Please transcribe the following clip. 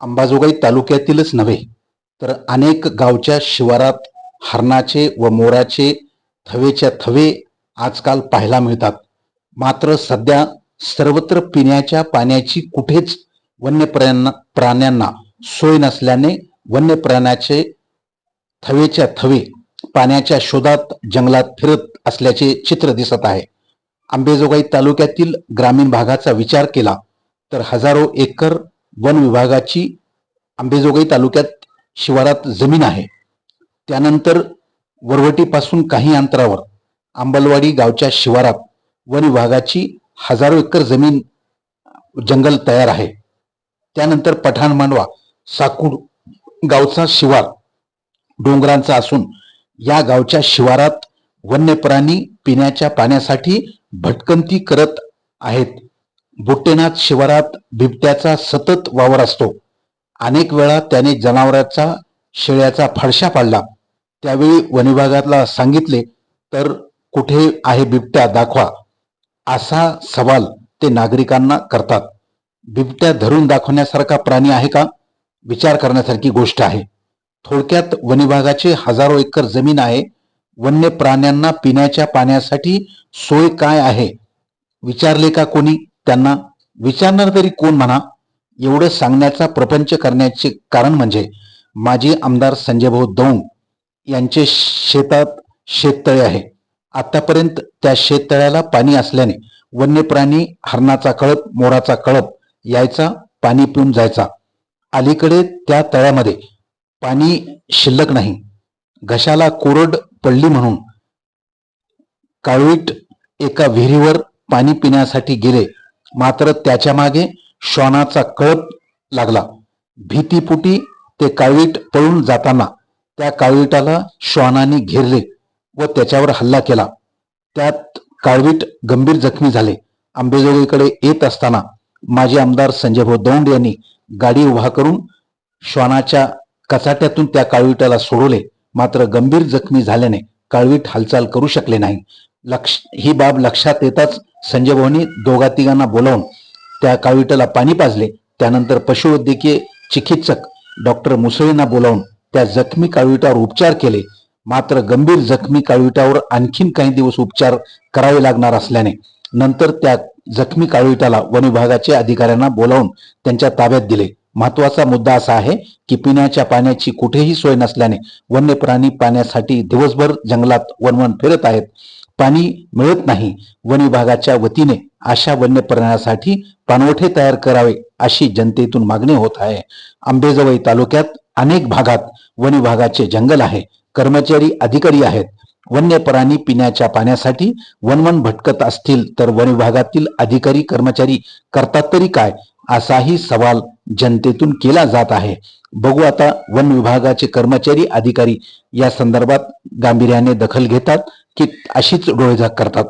अंबाजोगाई तालुक्यातीलच नव्हे तर अनेक गावच्या शिवारात हरणाचे व मोराचे थवेच्या थवे आजकाल पाहायला मिळतात. मात्र सध्या सर्वत्र पिण्याच्या पाण्याची कुठेच वन्य प्राण्यांना प्राण्यांना सोय नसल्याने वन्य प्राण्याचे थवेच्या थवे पाण्याच्या शोधात जंगलात फिरत असल्याचे चित्र दिसत आहे. आंबेजोगाई तालुक्यातील ग्रामीण भागाचा विचार केला तर हजारो एकर वन विभागाची आंबेजोगाई तालुक्यात शिवारात जमीन आहे. त्यानंतर वरवटीपासून काही अंतरावर अंबलवाडी गावच्या शिवारात वन विभागाची हजारो एकर जमीन जंगल तयार आहे. त्यानंतर पठाण मांडवा साकूड गावचा शिवार डोंगरांचा असून या गावच्या शिवारात वन्य प्राणी पिण्याच्या पाण्यासाठी भटकंती करत आहेत. बुट्टेनाथ शिवारात बिबट्याचा सतत वावर असतो. अनेक वेळा त्याने जनावरांचा शेळ्याचा फडशा पाडला. त्यावेळी वनविभागाला सांगितले तर कुठे आहे बिबट्या दाखवा. असा सवाल ते नागरिकांना करतात. बिबट्या धरून दाखवण्यासारखा प्राणी आहे का? विचार करण्यासारखी गोष्ट आहे. थोडक्यात वनविभागाचे हजारो एकर जमीन आहे. वन्य प्राण्यांना पिण्याच्या पाण्यासाठी सोय काय आहे? विचारले का कोणी? त्यांना विचारणार तरी कोण म्हणा एवढं सांगण्याचा प्रपंच करण्याचे कारण म्हणजे माजी आमदार संजयभाऊ दौंग दौंड यांचे शेतात शेततळे आहे. आतापर्यंत त्या शेततळ्याला पाणी असल्याने वन्य प्राणी हरणाचा कळप मोराचा कळप यायचा पाणी पिऊन जायचा. अलीकडे त्या तळ्यामध्ये पाणी शिल्लक नाही. घशाला कोरड पडली म्हणून काळवीट एका विहिरीवर पाणी पिण्यासाठी गेले. मात्र त्याच्यामागे श्वानाचा कळप लागला. भीतीपुटी ते काळवीट पळून जाताना त्या काळवीटाला श्वानाने घेरले व त्याच्यावर हल्ला केला. त्यात काळवीट गंभीर जखमी झाले. आंबेजोगाईकडे येत असताना माजी आमदार संजयभाऊ दौंड यांनी गाडी उभा करून श्वानाच्या कचाट्यातून त्या काळविटाला सोडवले. मात्र गंभीर जखमी झाल्याने काळवीट हालचाल करू शकले नाही. लक्ष ही बाब लक्षात येताच संजय भाऊनी दोघा तिघांना बोलावून त्या काळविटाला पाणी पाजले. त्यानंतर पशुवैद्यकीय चिकित्सक डॉक्टर मुसळींना बोलावून त्या जखमी काळविटावर उपचार केले. मात्र गंभीर जखमी काळविटावर आणखीन काही दिवस उपचार करावे लागणार असल्याने नंतर त्या जखमी काळविटाला वन विभागाच्या अधिकाऱ्यांना बोलावून त्यांच्या ताब्यात दिले. महत्त्वाचा मुद्दा असा आहे की पिण्याच्या पाण्याची कुठेही सोय नसल्याने वन्य प्राणी पाण्यासाठी दिवसभर जंगलात वनवन फिरत आहेत. पाणी मिळत नाही. वन विभागाच्या वतीने अशा वन्य प्राण्यासाठी पाणवठे तयार करावे अशी जनतेतून मागणी होत आहे. आंबेजवळी तालुक्यात अनेक भागात वन विभागाचे जंगल आहे. कर्मचारी अधिकारी आहेत. वन्य प्राणी पिण्याच्या पाण्यासाठी वनवन भटकत असतील तर वन विभागातील अधिकारी कर्मचारी करतात तरी काय? असाही सवाल जनतेतून केला जात आहे. बघू आता वन विभागाचे कर्मचारी अधिकारी या संदर्भात गांभीर्याने दखल घेतात की अशीच डोळेझाक करतात.